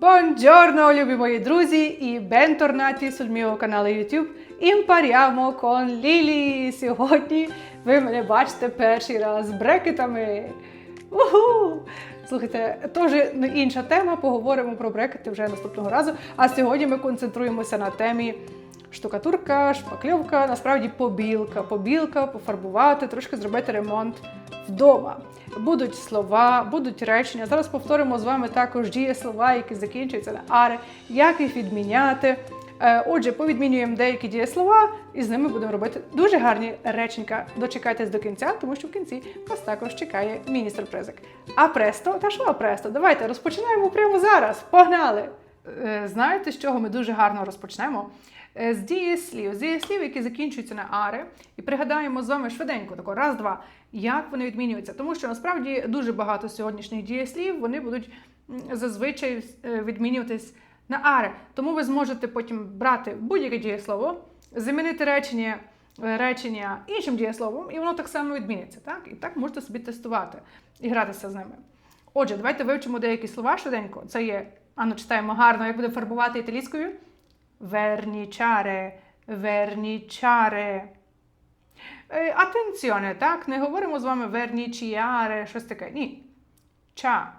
Buongiorno, любі мої друзі, і бенторнаті sul mio каналу YouTube Impariamo con Lili. Сьогодні ви мене бачите перший раз з брекетами. Уху! Слухайте, теж інша тема, поговоримо про брекети вже наступного разу. А сьогодні ми концентруємося на темі штукатурка, шпакльовка, насправді побілка. Побілка, пофарбувати, трошки зробити ремонт вдома. Будуть слова, будуть речення. Зараз повторимо з вами також дієслова, які закінчуються на ари, як їх відміняти. Е, Отже, повідмінюємо деякі дієслова і з ними будемо робити дуже гарні реченька. Дочекайтесь до кінця, тому що в кінці вас також чекає міні-сюрпризик. А престо, та що престо? Давайте розпочинаємо прямо зараз. Погнали! Е, Знаєте, з чого ми дуже гарно розпочнемо? Е, З дієслів, з дієслів, які закінчуються на ари, і пригадаємо з вами швиденько, тако раз, два, як вони відмінюються. Тому що насправді дуже багато сьогоднішніх дієслів вони будуть зазвичай е, відмінюватись на ари. Тому ви зможете потім брати будь-яке дієслово, замінити речення, е, речення іншим дієсловом, і воно так само відміниться. Так? І так можете собі тестувати і гратися з ними. Отже, давайте вивчимо деякі слова швиденько. Це є, ану, читаємо гарно, як буде фарбувати італійською. Вернічаре. Е, Атенціоне, так? Не говоримо з вами вернічіаре, щось таке. Ні. Ча.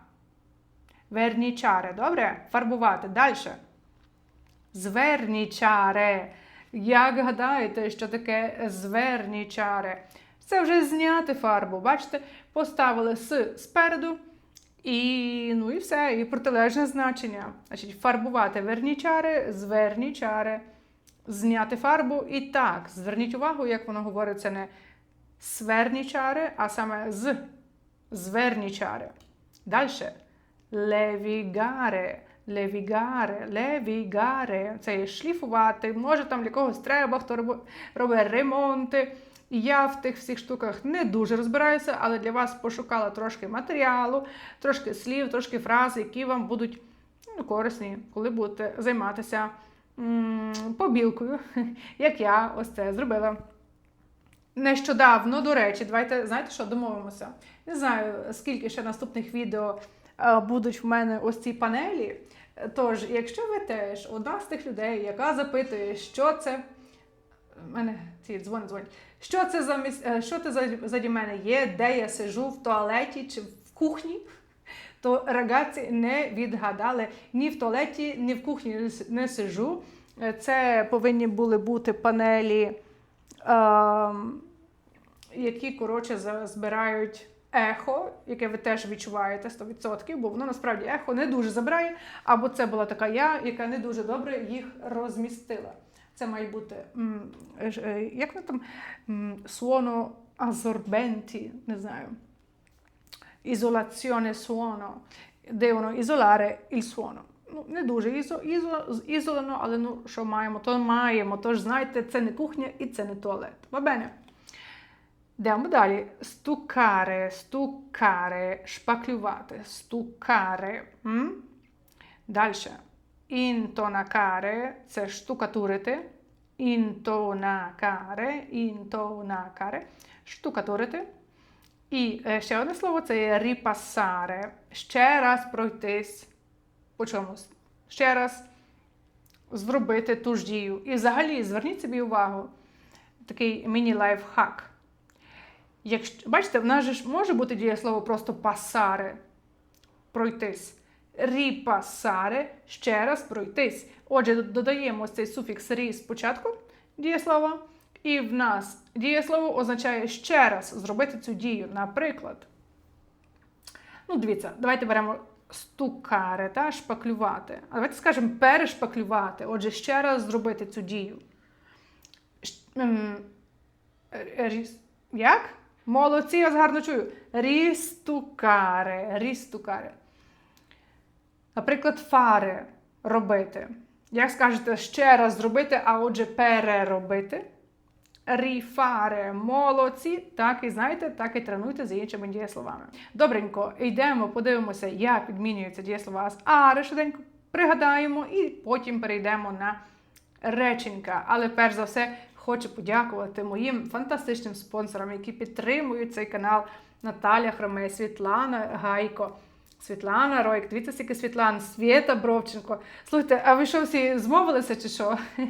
Вернічаре, добре? Фарбувати. Далі. Звернічаре. Як гадаєте, що таке звернічаре? Це вже зняти фарбу. Бачите, поставили с спереду. І ну і все, і протилежне значення. Значить, фарбувати вернічари, звернічари, зняти фарбу. І так, зверніть увагу, як воно говорить, це не свернічари, а саме з звернічари. Далі. Левігаре, левігаре, левігаре. Це шліфувати, може там для когось треба, хто робить ремонти. Я в тих всіх штуках не дуже розбираюся, але для вас пошукала трошки матеріалу, трошки слів, трошки фраз, які вам будуть ну, корисні, коли будете займатися м, побілкою, як я ось це зробила. Нещодавно, до речі, давайте знаєте що, домовимося. Не знаю, скільки ще наступних відео е, будуть в мене ось ці панелі. Тож, якщо ви теж одна з тих людей, яка запитує, що це. Мене ці дзвони дзвонять. Що це за міс... е, що це за заді мене є, де я сижу в туалеті чи в кухні? То рагаці не відгадали ні в туалеті, ні в кухні не сижу. Е, Це повинні були бути панелі, ем, які коротше збирають ехо, яке ви теж відчуваєте 100%, бо воно насправді ехо не дуже забирає. Або це була така я, яка не дуже добре їх розмістила. Це має бути е, е, як воно там suono assorbenti, не знаю. Ізоляціоне suono. Devono isolare il suono. Ну, не дуже ізо, ізо, ізолено, але ну, що маємо, то маємо. Тож знаєте, це не кухня і це не туалет. Бабене. Йдемо далі. Стукаре, стукаре, шпаклювати, стукаре. Далі. Інтонакаре це штукатурити. Інтонакаре, інтонакаре, штукатурити. І ще одне слово це є ріпасаре. Ще раз пройтись по чомусь. Ще раз зробити ту ж дію. І взагалі зверніть собі увагу, такий міні-лайфхак. Якщо, бачите, в нас же ж може бути дієслово просто пасаре, пройтись. Ріпасаре, ще раз пройтись. Отже, додаємо цей суфікс рі спочатку дієслова, і в нас дієслово означає ще раз зробити цю дію. Наприклад, ну, дивіться, давайте беремо стукаре, та, шпаклювати. А давайте скажемо перешпаклювати. Отже, ще раз зробити цю дію. Ем, Як? Молодці, я гарно чую. Рістукаре, рістукаре. Наприклад, фаре робити. Як скажете, ще раз зробити, а отже, переробити. Ріфаре, молодці. Так і знаєте, так і тренуйте за іншими дієсловами. Добренько, йдемо, подивимося, як відмінюються дієслова з ари, швиденько пригадаємо, і потім перейдемо на реченька. Але перш за все, хочу подякувати моїм фантастичним спонсорам, які підтримують цей канал Наталя Хромей, Світлана Гайко. Світлана Ройк, дивіться, скільки Світлан, Свєта Бровченко. Слухайте, а ви що всі змовилися чи що?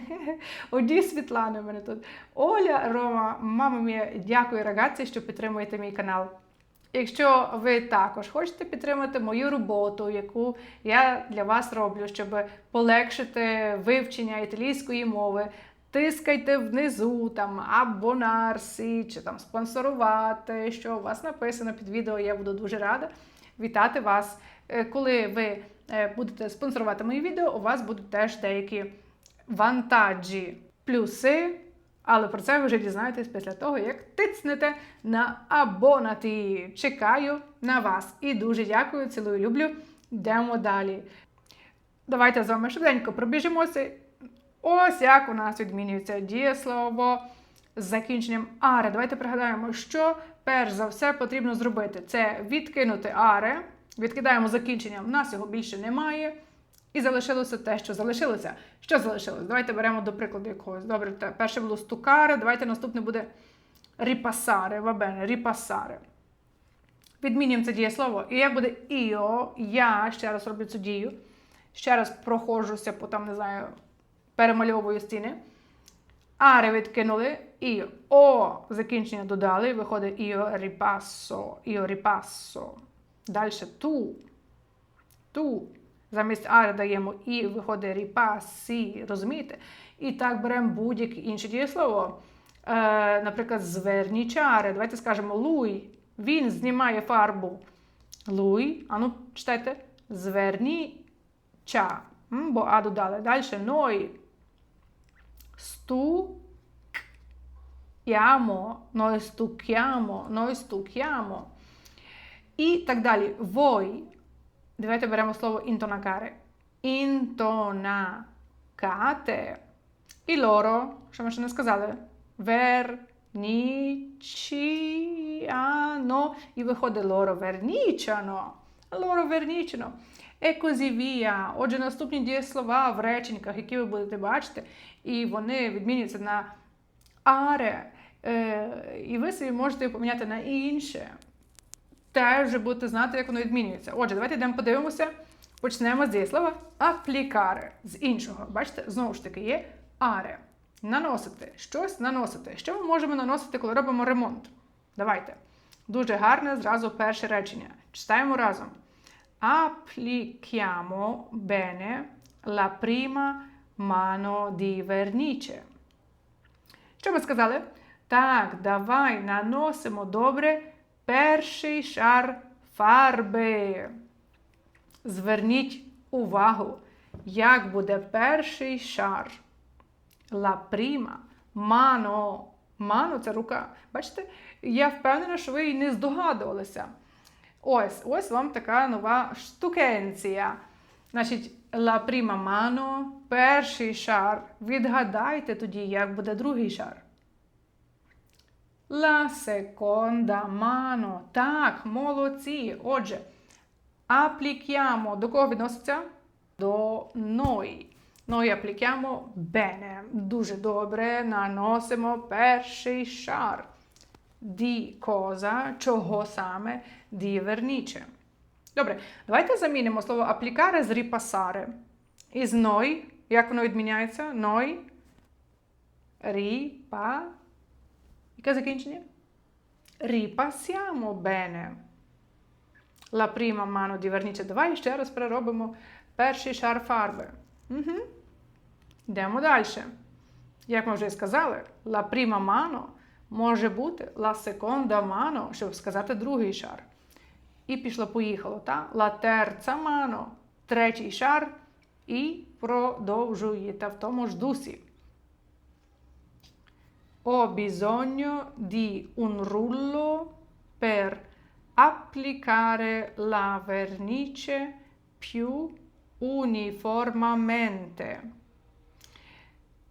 Одні Світлани в мене тут. Оля, Рома, мама мія, дякую, рагazzi, що підтримуєте мій канал. Якщо ви також хочете підтримати мою роботу, яку я для вас роблю, щоб полегшити вивчення італійської мови, тискайте внизу там абонарсі чи там спонсорувати, що у вас написано під відео. Я буду дуже рада вітати вас. Е, Коли ви е, будете спонсорувати мої відео, у вас будуть теж деякі вантажі, плюси. Але про це ви вже дізнаєтесь після того, як тицнете на абонати. Чекаю на вас. І дуже дякую, цілую, люблю. Йдемо далі. Давайте з вами швиденько пробіжимося. Ось як у нас відмінюється дієслово з закінченням аре. Давайте пригадаємо, що перш за все потрібно зробити. Це відкинути аре. Відкидаємо закінчення, в нас його більше немає. І залишилося те, що залишилося. Що залишилось? Давайте беремо до прикладу якогось. Добре, перше було стукаре, давайте наступне буде ріпасаре, вабене, ріпасаре. Відмінюємо це дієслово. І як буде іо, я ще раз роблю цю дію. Ще раз проходжуся по там, не знаю, перемальовую стіни. Аре відкинули, і о закінчення додали, виходить іо ріпасо, іо ріпасо. Далі ту. Ту. Замість аре даємо і виходить ріпасі, розумієте? І так беремо будь-яке інше дієслово. Е, наприклад, звернічаре. Давайте скажемо Луй. Він знімає фарбу. Луй. Ану, читайте. Зверніча. М, Бо А додали. Далі ной. Сту. Ямо, noi stucchiamo, noi stucchiamo. І так далі. Voi. Давайте беремо слово інтонакаре. Інтонакате. І лоро, що ми ще не сказали? Vernicciano. І виходить лоро vernicciano. Лоро vernicciano. Via. Отже, наступні дієслова в реченьках, які ви будете бачити, і вони відмінюються на аре. Е, і ви собі можете поміняти на інше теж будете знати, як воно відмінюється. Отже, давайте йдемо подивимося. Почнемо з дієслова аплікаре. З іншого. Бачите, знову ж таки, є аре. Наносити. Щось наносити. Що ми можемо наносити, коли робимо ремонт? Давайте. Дуже гарне зразу перше речення. Читаємо разом. Applichiamo bene la prima mano di vernice. Що ми сказали? Так, давай наносимо добре перший шар фарби. Зверніть увагу, як буде перший шар. La prima. Mano. Mano – це рука. Бачите? Я впевнена, що ви не здогадувалися. Ось, ось вам така нова штукенція. Значить, la prima mano – перший шар. Відгадайте тоді, як буде другий шар. La seconda mano. Так, молодці. Отже, applichiamo. До кого відноситься? До noi. Noi applichiamo bene. Дуже добре. Наносимо перший шар. Di cosa? Чого саме? Di vernice. Добре, давайте замінимо слово аплікаре з ріпасаре. Із noi. Як воно відміняється? Noi. Ріпа. Яке закінчення? Ripassiamo bene. La prima mano di vernice. Давай ще раз переробимо перший шар фарби. Угу. Йдемо далі. Як ми вже сказали, la prima mano може бути la seconda mano, щоб сказати другий шар. І пішло-поїхало, та? La terza mano, третій шар, і продовжуєте в тому ж дусі. Ho bisogno di un rullo per applicare la vernice più uniformamente.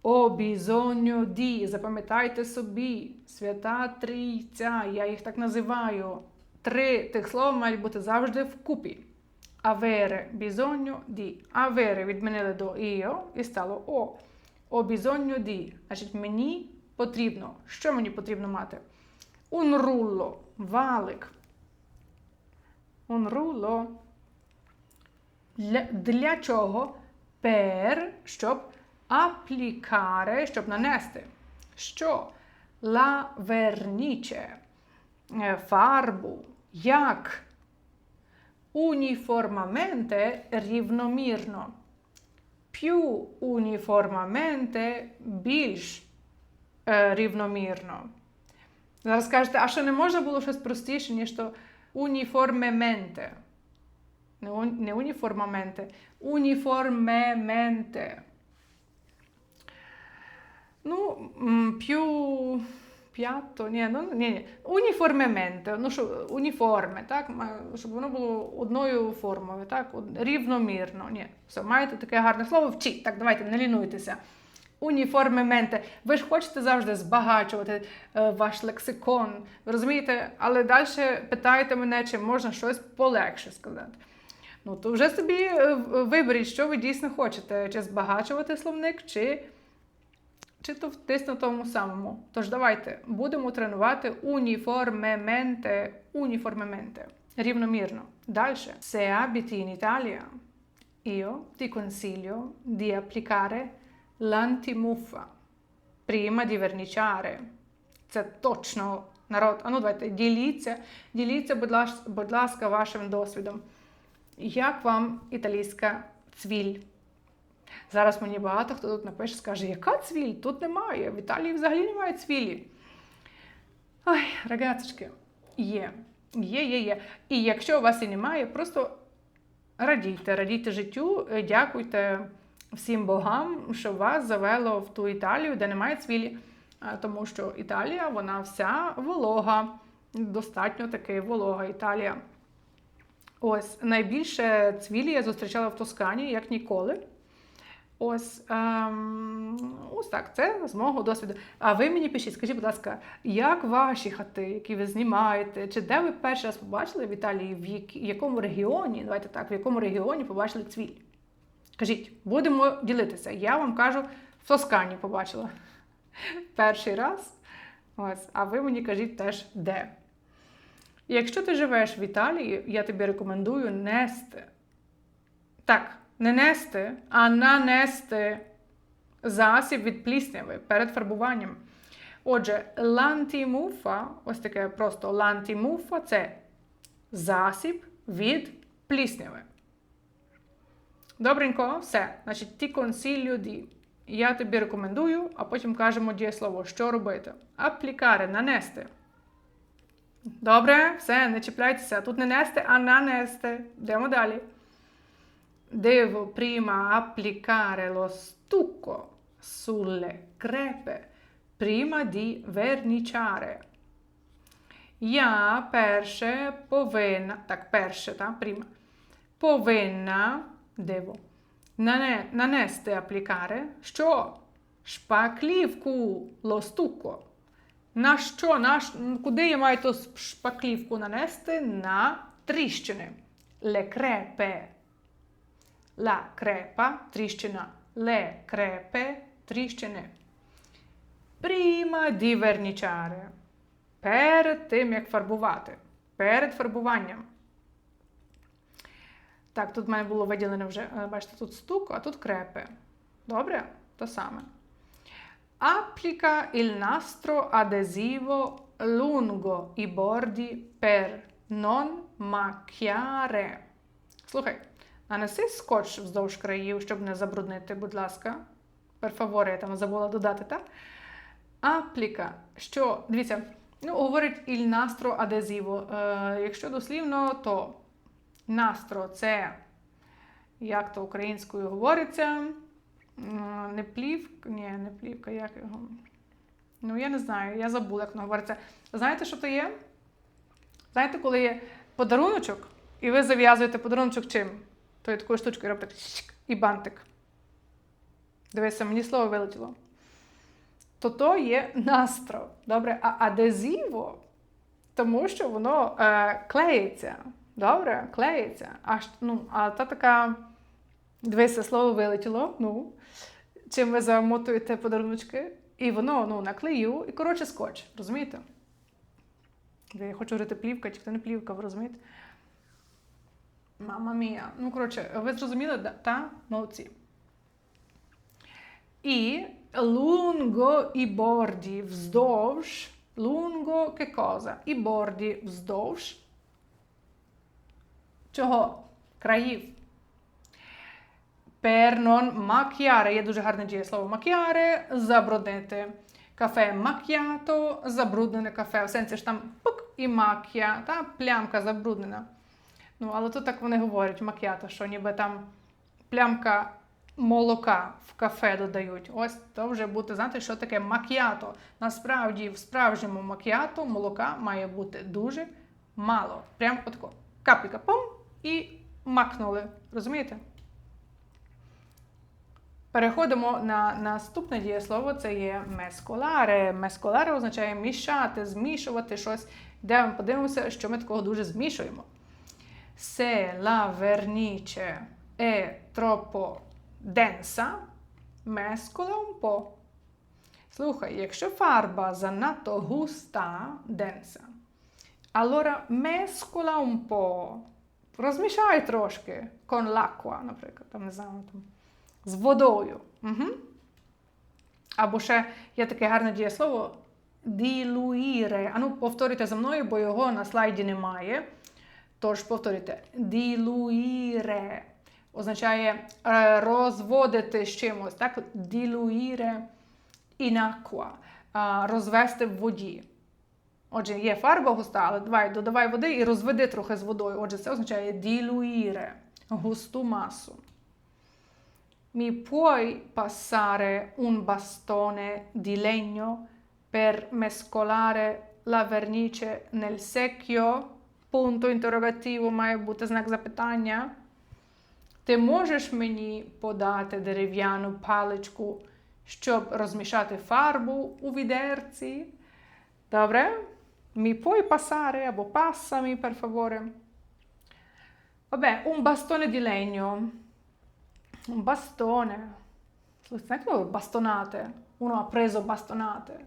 Ho bisogno di, запам'ятайте собі, свята трійця, я їх так називаю. Три тих слова мають бути завжди вкупі. Avere bisogno di. Avere відмінили до io і стало о. Ho bisogno di. Значить, мені потрібно. Що мені потрібно мати? Un. Валик. Un. Для, для чого? Per, щоб аплікаре, щоб нанести. Що? La vernice. Е, Фарбу. Як? Уніформаменте рівномірно. Più уніформаменте більш е, рівномірно. Зараз кажете, а що не можна було щось простіше, ніж то уніформементе. Не уніформаменте, уніформементе. Ну, м, più п'ято, ні, ну ні, ні. Уніформементе, ну що, уніформе, так? Щоб воно було одною формою, так? Рівномірно. Ні, все, маєте таке гарне слово, вчіть. Так, давайте, не лінуйтеся. Уніформементе. Ви ж хочете завжди збагачувати е, ваш лексикон. Розумієте? Але далі питаєте мене, чи можна щось полегше сказати. Ну, то вже собі е, виберіть, що ви дійсно хочете: чи збагачувати словник, чи, чи то десь на тому самому. Тож давайте будемо тренувати уніформементе, уніформементе. Рівномірно. Далі. Se abiti in Italia, io ti consiglio di applicare l'antimuffa prima di verniciare. Це точно народ. А ну давайте діліться, діліться, будь ласка, будь ласка, вашим досвідом. Як вам італійська цвіль? Зараз мені багато хто тут напише, скаже, яка цвіль? Тут немає. В Італії взагалі немає цвілі. Ай, рагацочки, є. Є, є, є. І якщо у вас і немає, просто радійте, радійте життю, е, дякуйте всім богам, що вас завело в ту Італію, де немає цвілі. Тому що Італія, вона вся волога, достатньо таки волога Італія. Ось найбільше цвілі я зустрічала в Тоскані, як ніколи. Ось, ем, ось так, це з мого досвіду. А ви мені пишіть, скажіть, будь ласка, як ваші хати, які ви знімаєте, чи де ви перший раз побачили в Італії, в якому регіоні, давайте так, в якому регіоні побачили цвіль? Кажіть, будемо ділитися. Я вам кажу, в Тоскані побачила перший раз. Ось, а ви мені кажіть теж де. Якщо ти живеш в Італії, я тобі рекомендую нести. Так, не нести, а нанести засіб від плісняви перед фарбуванням. Отже, лантімуфа, ось таке просто лантімуфа це засіб від плісняви. Добренько, все. Значить, ті консілю ді. Я тобі рекомендую, а потім кажемо дієслово, що робити. Аплікаре, нанести. Добре, все, не чіпляйтеся. Тут не нести, а нанести. Йдемо далі. Devo prima applicare lo stucco sulle crepe prima di verniciare. Я перше повинна, так, перше, так, prima, повинна, devo, нане, нанести аплікаре, що? Шпаклівку, lo stucco. На що? На, ш- куди я маю ту шпаклівку нанести? На тріщини. Le crepe. La crepa, тріщина. Le crepe, тріщини. Prima di. Перед тим, як фарбувати. Перед фарбуванням. Так, тут в мене було виділено вже, бачите, тут стуко, а тут крепе. Добре? То саме. Applica il nastro adesivo lungo i bordi per non macchiare. Слухай, нанеси скотч вздовж країв, щоб не забруднити, будь ласка. Перфаворе, я там забула додати, так? Апліка. Що? Дивіться, ну, говорить il nastro adesivo. Е, якщо дослівно, то настро це, як то українською говориться, не плівка, ні, не плівка, як його. Ну, я не знаю, я забула, як воно говориться. Знаєте, що то є? Знаєте, коли є подаруночок, і ви зав'язуєте подаруночок чим? То є такою штучкою робите щик, і бантик. Дивися, мені слово вилетіло. То то є настро. Добре, а адезіво, тому що воно е, клеїться. Добре, клеїться. А, ну, а та така. Дивися, слово вилетіло. Ну, чим ви замотуєте подаруночки, і воно ну, на клею, і коротше скотч. Розумієте? Я хочу говорити плівка, чи то не плівка, ви розумієте? Мама мія. Ну, коротше, ви зрозуміли, да? та? Молодці. І lungo і борді вздовж. Lungo che cosa? І борді вздовж. Чого? Країв. Non macchiare. Є дуже гарне дієслово macchiare. Забруднити. Кафе macchiato, забруднене кафе. В сенсі ж там пук і мак'я, та плямка забруднена. Ну, але тут так вони говорять, мак'ято, що ніби там плямка молока в кафе додають. Ось то вже буде знати, що таке мак'ято. Насправді, в справжньому мак'ято молока має бути дуже мало. Прям отако. Капелька пом і макнули. Розумієте? Переходимо на наступне дієслово, це є месколаре. Месколаре означає мішати, змішувати щось. Де ми подивимося, що ми такого дуже змішуємо. Se la vernice è troppo densa, mescola un po'. Слухай, якщо фарба занадто густа, densa, allora mescola un po'. Розмішай трошки con l'acqua, наприклад, там не знаю, там, з водою. Угу. Або ще є таке гарне дієслово diluire. Ану, повторюйте за мною, бо його на слайді немає. Тож повторюйте. Diluire означає е, розводити з чимось. Так? Diluire in acqua. Е, розвести в воді. Отже, є фарба густа, але давай додавай води і розведи трохи з водою. Отже, це означає diluire густу масу. Mi puoi passare un bastone di legno per mescolare la vernice nel secchio? Пункто інтерогативу має бути знак запитання. Ти можеш мені подати дерев'яну паличку, щоб розмішати фарбу у відерці? Добре? Mi puoi passare або passami, per favore. Vabbè, un bastone di legno. Un bastone. Знаєте, коли бастонате? Uno ha preso bastonate.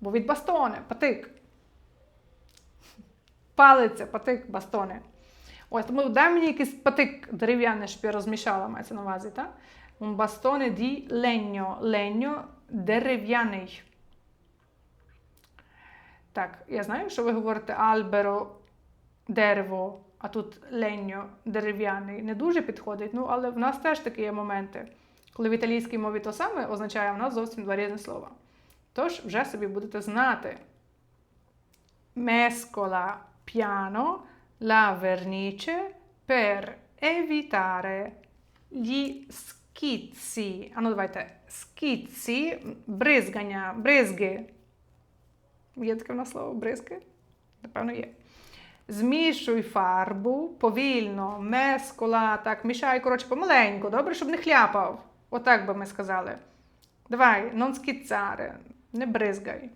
Бо від бастоне, патик. Палиця, патик, бастони. Ось, тому дай мені якийсь патик дерев'яний, щоб я розмішала, мається на увазі, так? Bastone di legno. Legno дерев'яний. Так, я знаю, що ви говорите альберо, дерево, а тут леньо, дерев'яний. Не дуже підходить, ну, але в нас теж такі є моменти. Коли в італійській мові то саме означає в нас зовсім два різні слова. Тож вже собі будете знати. Mescola piano la vernice per evitare gli schizzi. А ну давайте. Schizzi, бризгання, бризги. Є таке в нас слово бризки? Напевно, є. Змішуй фарбу повільно, мескола, так, мішай, коротше, помаленьку, добре, щоб не хляпав. Отак би ми сказали. Давай, non schizzare, не бризгай.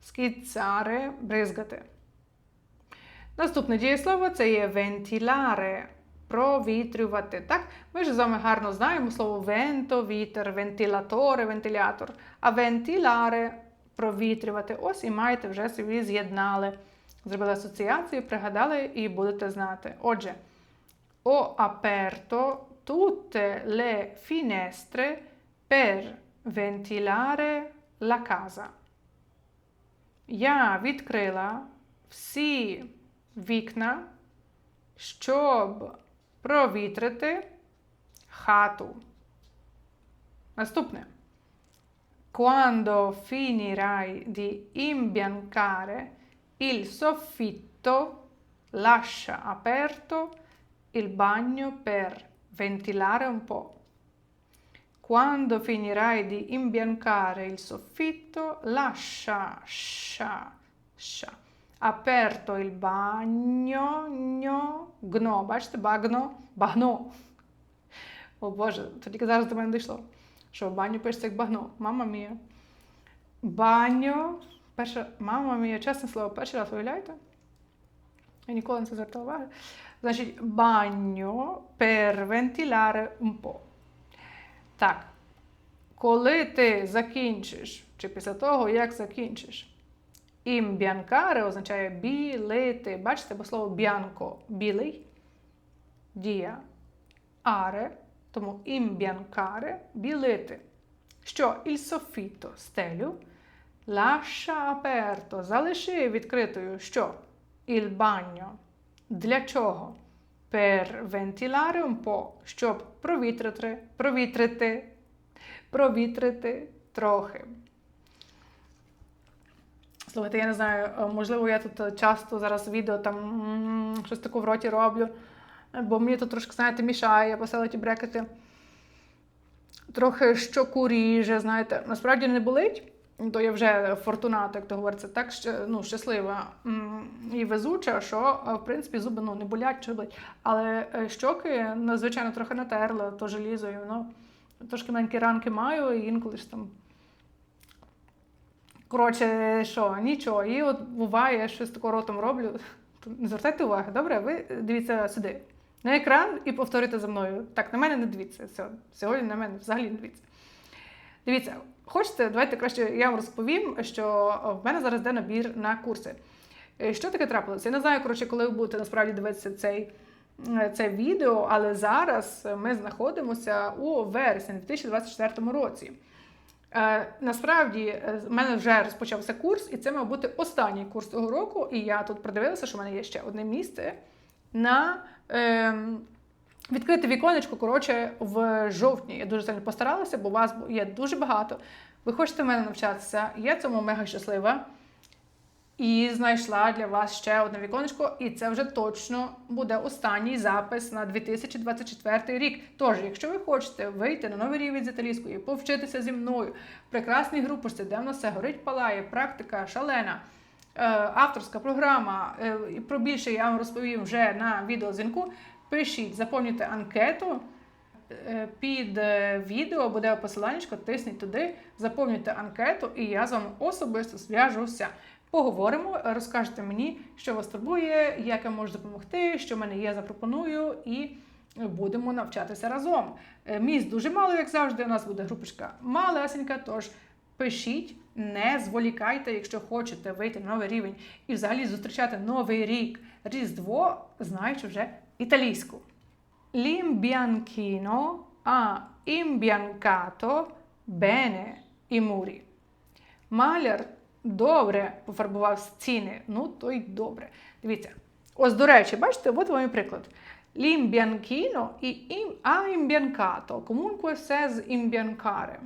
Скіцаре, бризгати. Наступне дієслово це є вентіларе, провітрювати. Так? Ми ж з вами гарно знаємо слово венто, вітер, вентилаторе, вентилятор. А вентіларе провітрювати. Ось і маєте вже собі з'єднали. Зробили асоціацію, пригадали і будете знати. Отже, ho aperto tutte le finestre per ventilare la casa. Я відкрила всі вікна, щоб провітрити хату. Наступне. Quando finirai di imbiancare il soffitto, lascia aperto il bagno per ventilare un po'. Quando finirai di imbiancare il soffitto, lascia sha, sha, aperto il bagno, gno, gno, бачите, багно, багно. О Боже, то тільки зараз до мене дійшло, що баню пишеться як багно. Мама мія. Баньо, перше, мама мія, чесне слово, перший раз уявляєте? Я ніколи не це звертала уваги. Значить, bagno per ventilare un po'. Так. Коли ти закінчиш, чи після того, як закінчиш, імбіанкаре означає білити. Бачите, бо слово б'янко білий. дія аре, тому імб'янкаре білити. Що il soffitto – стелю, lascia aperto – залиши відкритою. Що? Il bagno. Для чого? Per ventilare un щоб провітрити, провітрити, провітрити трохи. Слухайте, я не знаю, е, можливо, я тут е, часто зараз відео там щось таке в роті роблю, бо мені тут трошки, знаєте, мішає посилити брекети. Трохи щоку ріже, знаєте, насправді не болить, то я вже фортуната, як то говориться, так ну, щаслива і везуча, що е, в принципі зуби ну, не болять чи болять. Але щоки, ну, звичайно, трохи натерла, то желізо, і трошки маленькі ранки маю, і інколи ж там. Коротше, що, нічого. І от буває, я щось такого ротом роблю. Не звертайте уваги, добре? Ви дивіться сюди. На екран і повторюйте за мною. Так, на мене не дивіться. Все. Сьогодні на мене взагалі не дивіться. Дивіться, хочете, давайте краще я вам розповім, що в мене зараз йде набір на курси. Е, Що таке трапилося? Я не знаю, коротше, коли ви будете насправді дивитися цей, е, це відео, але зараз ми знаходимося у вересні 2024 році. Е, насправді, е, в мене вже розпочався курс, і це мав бути останній курс цього року. І я тут продивилася, що в мене є ще одне місце на е, відкрите віконечко, коротше, в жовтні. Я дуже сильно постаралася, бо вас є дуже багато. Ви хочете в мене навчатися, я цьому мега щаслива. І знайшла для вас ще одне віконечко, і це вже точно буде останній запис на 2024 рік. Тож, якщо ви хочете вийти на новий рівень з італійської, повчитися зі мною, прекрасні групочці, де в нас все горить, палає, практика шалена, е, авторська програма. е, про більше я вам розповім вже на відеодзвінку. Пишіть, заповнюйте анкету. Е, Під відео буде посилання, тисніть туди, заповнюйте анкету, і я з вами особисто зв'яжуся. Поговоримо, розкажете мені, що вас турбує, як я можу допомогти, що в мене є, запропоную, і будемо навчатися разом. Е, Місць дуже мало, як завжди. У нас буде групочка малесенька, тож пишіть, не зволікайте, якщо хочете вийти на новий рівень і взагалі зустрічати новий рік, Різдво, знаючи вже італійську. L'imbianchino ha imbiancato bene i muri. Маляр добре пофарбував стіни. Ну, то й добре. Дивіться. Ось, до речі, бачите, от вам і приклад. L'imbianchino і ha imbiancato. Comunque все з imbiancare.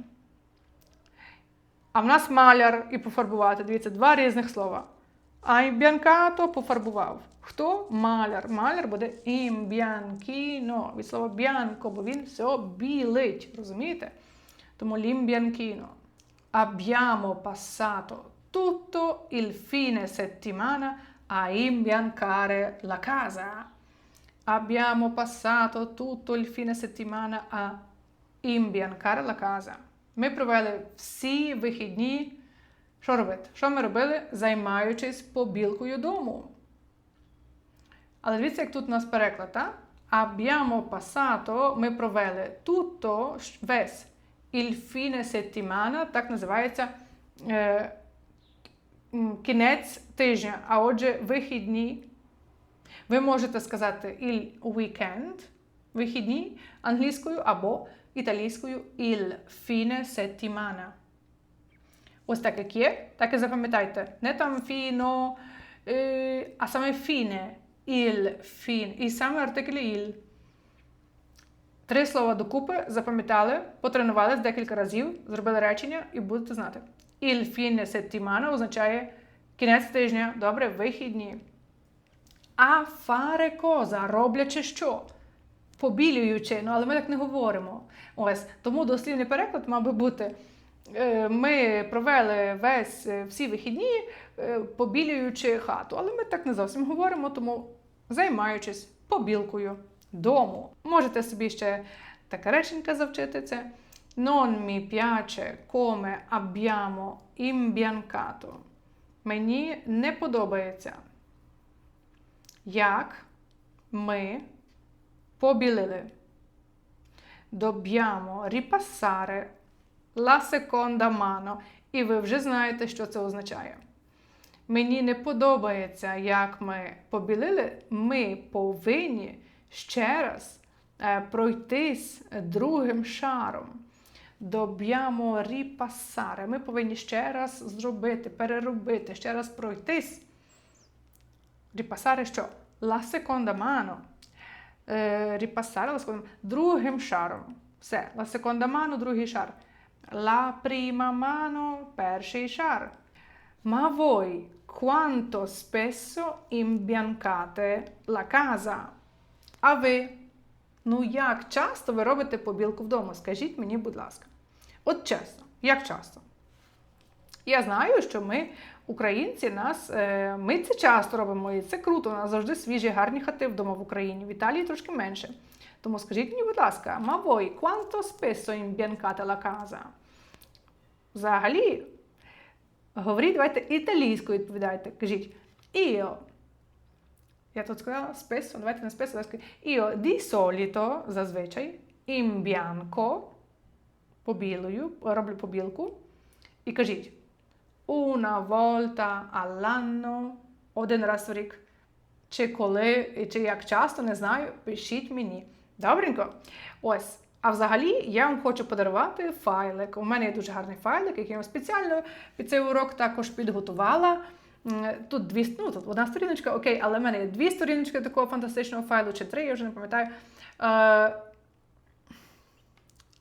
А в нас маляр і пофарбувати. Дивіться, два різних слова. А імбіанкато пофарбував. Хто? Маляр. Маляр буде імбіанкіно. Від слова б'янко, бо він все білить. Розумієте? Тому l'imbianchino. Abbiamo passato tutto il fine settimana a imbiancare la casa. Abbiamo passato tutto il fine settimana a imbiancare la casa. Ми провели всі вихідні. Що робити? Що ми робили? Займаючись побілкою дому. Але дивіться, як тут у нас переклад, так? Abbiamo passato, ми провели tutto, весь il fine settimana, так називається е, кінець тижня, а отже, вихідні. Ви можете сказати il weekend, вихідні англійською або італійською il fine settimana. Ось так як є, так і запам'ятайте. Не там фіно, е, а саме фіне, il, фін. І саме артиклі il. Три слова докупи запам'ятали, потренувались декілька разів, зробили речення і будете знати. Il fine settimana означає кінець тижня, добре, вихідні. А fare cosa? роблячи що? Побілюючи, ну але ми так не говоримо. Ось тому дослівний переклад мав би бути. Ми провели весь всі вихідні, побілюючи хату, але ми так не зовсім говоримо, тому займаючись побілкою дому. Можете собі ще таке реченька завчити це. Non mi piace come abbiamo imbiancato. Мені не подобається, як ми побілили. Dobbiamo ripassare la seconda mano. І ви вже знаєте, що це означає. Мені не подобається, як ми побілили. Ми повинні ще раз е, пройтись другим шаром. Доб'ємо ріпасаре. Ми повинні ще раз зробити, переробити, ще раз пройтись. Ріпасаре що? La seconda mano. Е, ріпасаре, la seconda- другим шаром. Все. La seconda mano, другий шар. La prima mano, перший шар. Ma voi quanto spesso imbiancate la casa? А ви? Ну, як часто ви робите побілку вдома? Скажіть мені, будь ласка. От чесно, як часто? Я знаю, що ми, українці, нас, е, ми це часто робимо, і це круто. У нас завжди свіжі, гарні хати вдома в Україні. В Італії трошки менше. Тому скажіть мені, будь ласка, ma voi quanto spesso imbiancate la casa? Взагалі, говоріть, давайте італійською відповідайте. Кажіть io. Я тут сказала spesso, давайте не spesso, давайте io di solito, зазвичай, in bianco, побілою, роблю побілку. І кажіть una volta all'anno, один раз в рік. Чи коли, чи як часто, не знаю, пишіть мені. Добренько? Ось. А взагалі я вам хочу подарувати файлик. У мене є дуже гарний файлик, який я вам спеціально під цей урок також підготувала. Тут дві ну, тут одна сторіночка, окей, але в мене є дві сторіночки такого фантастичного файлу, чи три, я вже не пам'ятаю. Е,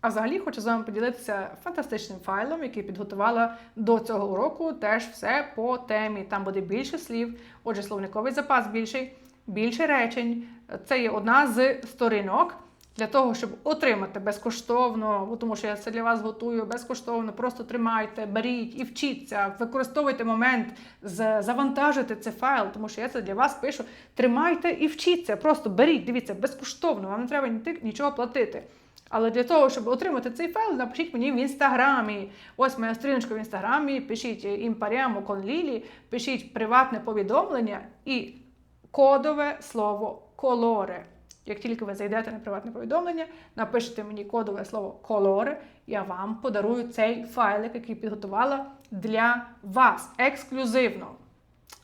а взагалі хочу з вами поділитися фантастичним файлом, який підготувала до цього уроку. Теж все по темі. Там буде більше слів, отже, словниковий запас більший, більше речень. Це є одна з сторінок для того, щоб отримати безкоштовно, тому що я це для вас готую безкоштовно. Просто тримайте, беріть і вчіться, використовуйте момент, з- завантажуйте цей файл, тому що я це для вас пишу. Тримайте і вчіться. Просто беріть, дивіться, безкоштовно, вам не треба нічого платити. Але для того, щоб отримати цей файл, напишіть мені в інстаграмі. Ось моя сторіночка в інстаграмі. Пишіть імпаріамо кон Лілі, пишіть приватне повідомлення і кодове слово колоре. Як тільки ви зайдете на приватне повідомлення, напишете мені кодове слово колоре, я вам подарую цей файлик, який підготувала для вас ексклюзивно.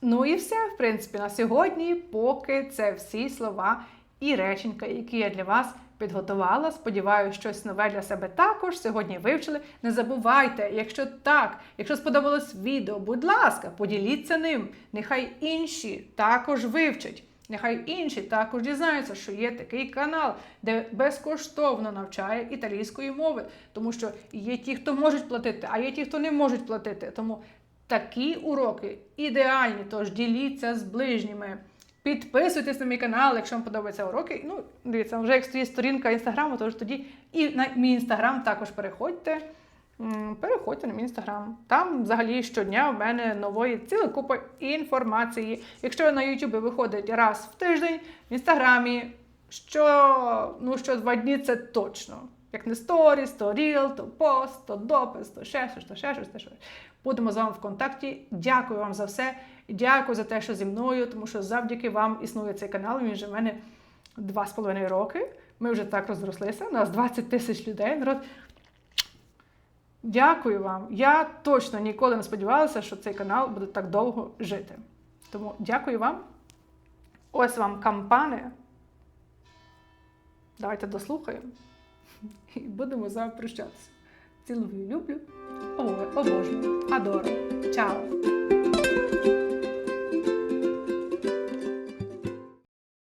Ну і все, в принципі, на сьогодні, поки це всі слова і реченька, які я для вас підготувала. Сподіваюся, щось нове для себе також сьогодні вивчили. Не забувайте, якщо так, якщо сподобалось відео, будь ласка, поділіться ним. Нехай інші також вивчать. Нехай інші також дізнаються, що є такий канал, де безкоштовно навчає італійської мови, тому що є ті, хто можуть платити, а є ті, хто не можуть платити. Тому такі уроки ідеальні. Тож діліться з ближніми. Підписуйтесь на мій канал, якщо вам подобаються уроки. Ну, дивіться, вже як стоїть сторінка інстаграму, тож тоді і на мій інстаграм також переходьте. Переходьте на мій інстаграм. Там взагалі щодня в мене нової ціла купа інформації. Якщо на Ютубі виходить раз в тиждень, в інстаграмі що, ну, що два дні це точно. Як не сторіс, то ріл, то пост, то допис, то ще щось, то ще щось, то ще. Будемо з вами в контакті. Дякую вам за все. Дякую за те, що зі мною, тому що завдяки вам існує цей канал. Він вже в мене два з половиною роки. Ми вже так розрослися. У нас 20 тисяч людей. Народ. Дякую вам. Я точно ніколи не сподівалася, що цей канал буде так довго жити. Тому дякую вам. Ось вам кампани. Давайте дослухаємо. І будемо з прощатися. Цілую, люблю, обожнюю, адору. Чао!